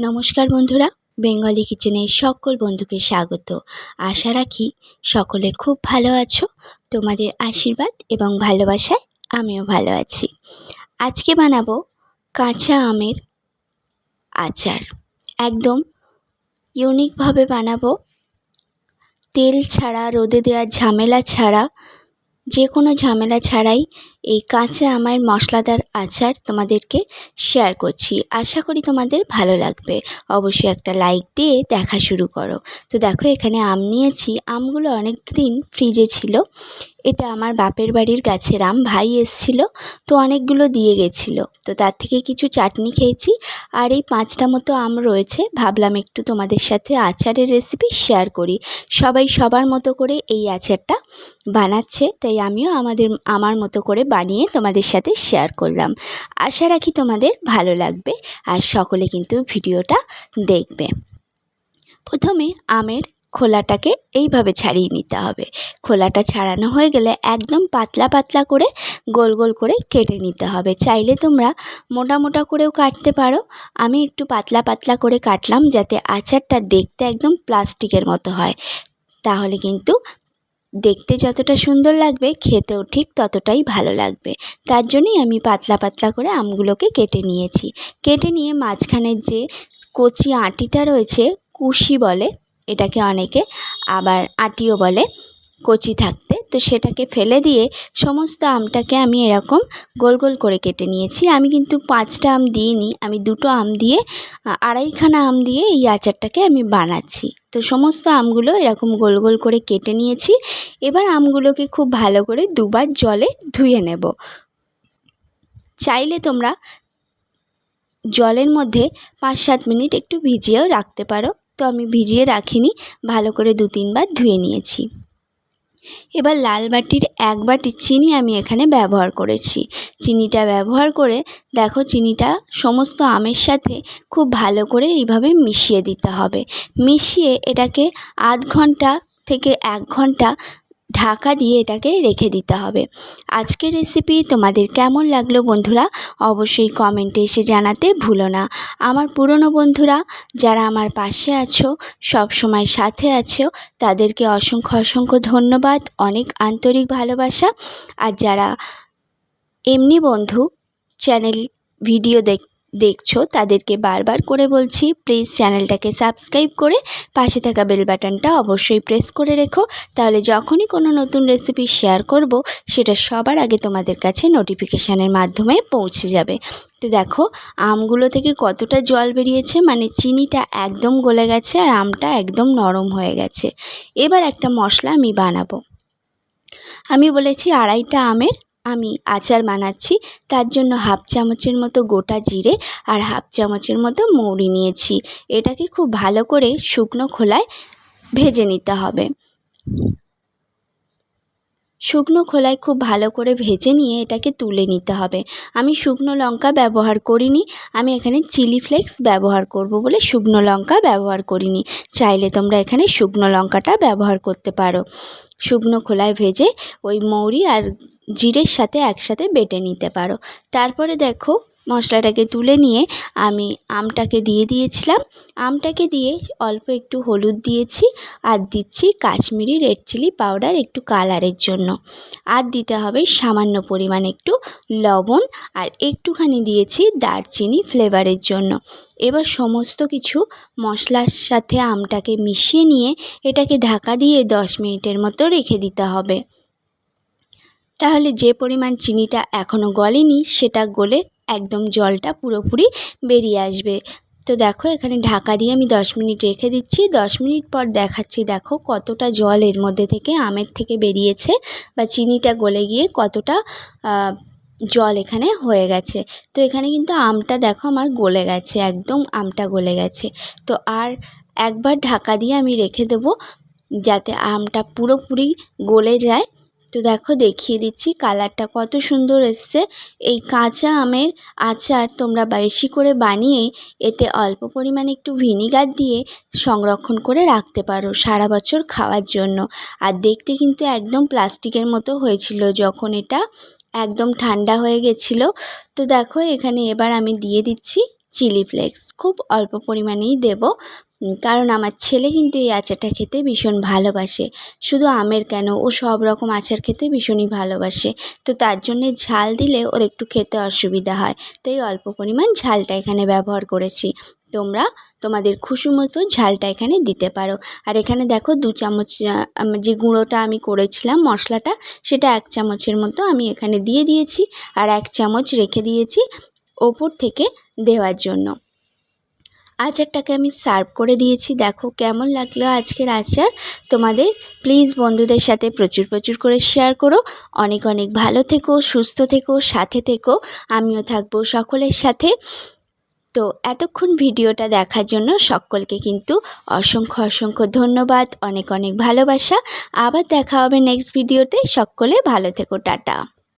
নমস্কার বন্ধুরা, বেঙ্গলি কিচেনে সকল বন্ধুকে স্বাগত। আশা রাখি সকলে খুব ভালো আছো, তোমাদের আশীর্বাদ এবং ভালোবাসায় আমিও ভালো আছি। আজকে বানাবো কাঁচা আমের আচার। একদম ইউনিকভাবে বানাবো। তেল ছাড়া, রোদে দেওয়ার ঝামেলা ছাড়া যে কোনো ঝামেলা ছাড়াই এই কাঁচা আমের মশলাদার আচার তোমাদেরকে শেয়ার করছি। আশা করি তোমাদের ভালো লাগবে। অবশ্যই একটা লাইক দিয়ে দেখা শুরু করো। তো দেখো, এখানে আম নিয়েছি। আমগুলো অনেক দিন ফ্রিজে ছিল। এটা আমার বাপের বাড়ির গাছের আম, ভাই এসছিল, তো অনেকগুলো দিয়ে গেছিল। তো তার থেকে কিছু চাটনি খেয়েছি। আর এই পাঁচটা মতো আম রয়েছে। ভাবলাম একটু তোমাদের সাথে আচারের রেসিপি শেয়ার করি। সবাই সবার মতো করে এই আচারটা বানাচ্ছে। তাই আমিও আমাদের, আমার মতো করে বানিয়ে তোমাদের সাথে শেয়ার করলাম। আশা রাখি তোমাদের ভালো লাগবে আর সকলে কিন্তু ভিডিওটা দেখবে। প্রথমে আমের খোলাটাকে এইভাবে ছাড়িয়ে নিতে হবে। খোলাটা ছাড়ানো হয়ে গেলে একদম পাতলা পাতলা করে গোল গোল করে কেটে নিতে হবে। চাইলে তোমরা মোটা মোটা করেও কাটতে পারো। আমি একটু পাতলা পাতলা করে কাটলাম যাতে আচারটা দেখতে একদম প্লাস্টিকের মতো হয়। তাহলে কিন্তু দেখতে যতটা সুন্দর লাগবে, খেতেও ঠিক ততটাই ভালো লাগবে। তার জন্যই আমি পাতলা পাতলা করে আমগুলোকে কেটে নিয়েছি। কেটে নিয়ে মাঝখানের যে কচি আঁটিটা রয়েছে, কুশি বলে, এটাকে অনেকে আবার আটিও বলে কচি থাকতে। তো সেটাকে ফেলে দিয়ে সমস্ত আমটাকে আমি এরকম গোল গোল করে কেটে নিয়েছি। আমি কিন্তু পাঁচটা আম দিইনি, আমি দুটো আম দিয়ে আড়াইখানা আম দিয়ে এই আচারটাকে আমি বানাচ্ছি। তো সমস্ত আমগুলো এরকম গোল গোল করে কেটে নিয়েছি। এবার আমগুলোকে খুব ভালো করে দুবার জলে ধুয়ে নেব। চাইলে তোমরা জলের মধ্যে পাঁচ সাত মিনিট একটু ভিজিয়েও রাখতে পারো। তো আমি ভিজিয়ে রাখিনি, ভালো করে দু তিনবার ধুয়ে নিয়েছি। এবার লাল বাটির এক বাটি চিনি আমি এখানে ব্যবহার করেছি। চিনিটা ব্যবহার করে দেখো চিনিটা সমস্ত আমের সাথে খুব ভালো করে এইভাবে মিশিয়ে দিতে হবে। মিশিয়ে এটাকে আধ ঘণ্টা থেকে এক ঘণ্টা ঢাকা দিয়ে এটাকে রেখে দিতে হবে। আজকের রেসিপি তোমাদের কেমন লাগল বন্ধুরা, অবশ্যই কমেন্টে এসে জানাতে ভুলো না। আমার পুরনো বন্ধুরা, যারা আমার পাশে আছো সব সময় সাথে আছো, তাদেরকে অসংখ্য অসংখ্য ধন্যবাদ, অনেক আন্তরিক ভালোবাসা। আর যারা এমনি বন্ধু চ্যানেল ভিডিও দেখ দেখছ, তাদেরকে বারবার করে বলছি প্লিজ চ্যানেলটাকে সাবস্ক্রাইব করে পাশে থাকা বেল বাটনটা অবশ্যই প্রেস করে রেখো। তাহলে যখনই কোনো নতুন রেসিপি শেয়ার করব, সেটা সবার আগে তোমাদের কাছে নোটিফিকেশানের মাধ্যমে পৌঁছে যাবে। তো দেখো, আমগুলো থেকে কতটা জল বেরিয়েছে মানে চিনিটা একদম গলে গেছে আর আমটা একদম নরম হয়ে গেছে। এবার একটা মশলা আমি বানাবো। আমি বলেছি আড়াইটা আমের আমি আচার বানাচ্ছি, তার জন্য হাফ চামচের মতো গোটা জিরে আর হাফ চামচের মতো মৌরি নিয়েছি। এটাকে খুব ভালো করে শুকনো খোলায় ভেজে নিতে হবে। শুকনো খোলায় খুব ভালো করে ভেজে নিয়ে এটাকে তুলে নিতে হবে। আমি শুকনো লঙ্কা ব্যবহার করিনি, আমি এখানে চিলি ফ্লেক্স ব্যবহার করব বলে শুকনো লঙ্কা ব্যবহার করিনি। চাইলে তোমরা এখানে শুকনো লঙ্কাটা ব্যবহার করতে পারো। শুকনো খোলায় ভেজে ওই মৌরি আর জিরের সাথে একসাথে বেটে নিতে পারো। তারপরে দেখো মশলাটাকে তুলে নিয়ে আমি আমটাকে দিয়ে দিয়েছিলাম। আমটাকে দিয়ে অল্প একটু হলুদ দিয়েছি আর দিচ্ছি কাশ্মীরি রেড চিলি পাউডার একটু কালারের জন্য। আর দিতে হবে সামান্য পরিমাণ একটু লবণ আর একটুখানি দিয়েছি দারচিনি ফ্লেভারের জন্য। এবার সমস্ত কিছু মশলার সাথে আমটাকে মিশিয়ে নিয়ে এটাকে ঢাকা দিয়ে দশ মিনিটের মতো রেখে দিতে হবে। তাহলে যে পরিমাণ চিনিটা এখনও গলেনি সেটা গলে একদম জলটা পুরোপুরি বেরিয়ে আসবে। তো দেখো এখানে ঢাকা দিয়ে আমি দশ মিনিট রেখে দিচ্ছি। দশ মিনিট পর দেখাচ্ছি দেখো কতটা জল এর মধ্যে থেকে আমের থেকে বেরিয়েছে বা চিনিটা গলে গিয়ে কতটা জল এখানে হয়ে গেছে। তো এখানে কিন্তু আমটা দেখো আমার গলে গেছে, একদম আমটা গলে গেছে। তো আর একবার ঢাকা দিয়ে আমি রেখে দেবো যাতে আমটা পুরোপুরি গলে যায়। তো দেখো দেখিয়ে দিচ্ছি কালারটা কত সুন্দর এসছে। এই কাঁচা আমের আচার তোমরা বেশি করে বানিয়ে এতে অল্প পরিমাণে একটু ভিনিগার দিয়ে সংরক্ষণ করে রাখতে পারো সারা বছর খাওয়ার জন্য। আর দেখতে কিন্তু একদম প্লাস্টিকের মতো হয়েছিল যখন এটা একদম ঠান্ডা হয়ে গেছিল। তো দেখো এখানে এবার আমি দিয়ে দিচ্ছি চিলি ফ্লেক্স খুব অল্প পরিমাণেই দেবো। কারণ আমার ছেলে কিন্তু এই আচারটা খেতে ভীষণ ভালোবাসে। শুধু আমের কেন? ও সব রকম আচার খেতে ভীষণই ভালোবাসে। তো তার জন্যে ঝাল দিলে ওর একটু খেতে অসুবিধা হয়। তাই অল্প পরিমাণ ঝালটা এখানে ব্যবহার করেছি। তোমরা তোমাদের খুশি মতো ঝালটা এখানে দিতে পারো। আর এখানে দেখো দু চামচ যে গুঁড়োটা আমি করেছিলাম মশলাটা, সেটা এক চামচের মতো আমি এখানে দিয়ে দিয়েছি। আর এক চামচ রেখে দিয়েছি। ওপর থেকে দেওয়ার জন্য। আচারটাকে আমি সার্ভ করে দিয়েছি। দেখো কেমন লাগল আজকের আচার। তোমাদের প্লিজ বন্ধুদের সাথে প্রচুর প্রচুর করে শেয়ার করো। অনেক অনেক ভালো থেকো, সুস্থ থেকো, সাথে থেকো। আমিও থাকব সকলের সাথে। তো এতক্ষণ ভিডিওটা দেখার জন্য সকলকে কিন্তু অসংখ্য অসংখ্য ধন্যবাদ, অনেক অনেক ভালোবাসা। আবার দেখা হবে নেক্সট ভিডিওতে সকলে ভালো থেকো, টাটা।